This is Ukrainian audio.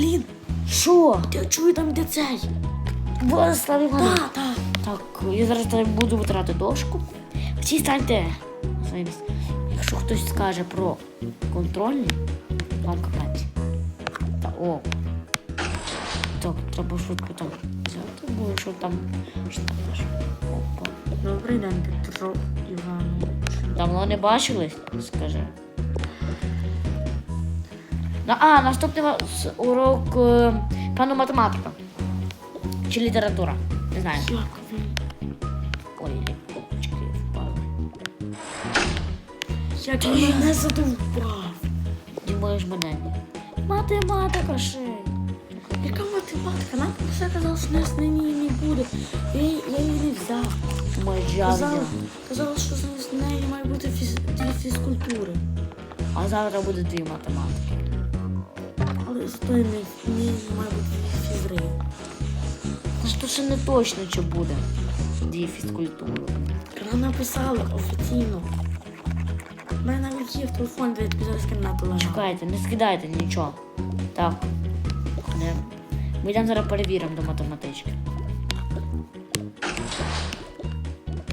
Алін, Що? я чую там де цей. Владислав Іванович. Так, так. Так, я зараз там буду витирати дошку. Всі станьте на своє місце. Якщо хтось скаже про контрольні, вам капець. Та о. Так, треба швидко там взяти, бо що там. Що там теж? Опа. Добрий день, Петро Іванович. Давно не бачились, скажи. Ну, а, наступний урок е, пану математика. Чи література. Не знаю. Ой, ліпочки впали. Як мене задовбав. Думаєш мене? Математика ще. Яка математика? Нам все казав, що нас на ній не буде. Я, я її не взяв. Думаєш, Казала, казала, що з неї має бути фіз, дві фізкультури. А завтра буде дві математики. Зато не, не фізри. Ж ще не точно, що буде. Дії фізкультури. Вона написала офіційно. У мене навіть є в телефоні, де я зараз кімнату лежав. Чекайте, не скидайте нічого. Так. Не. Ми йдемо зараз перевіримо до математички.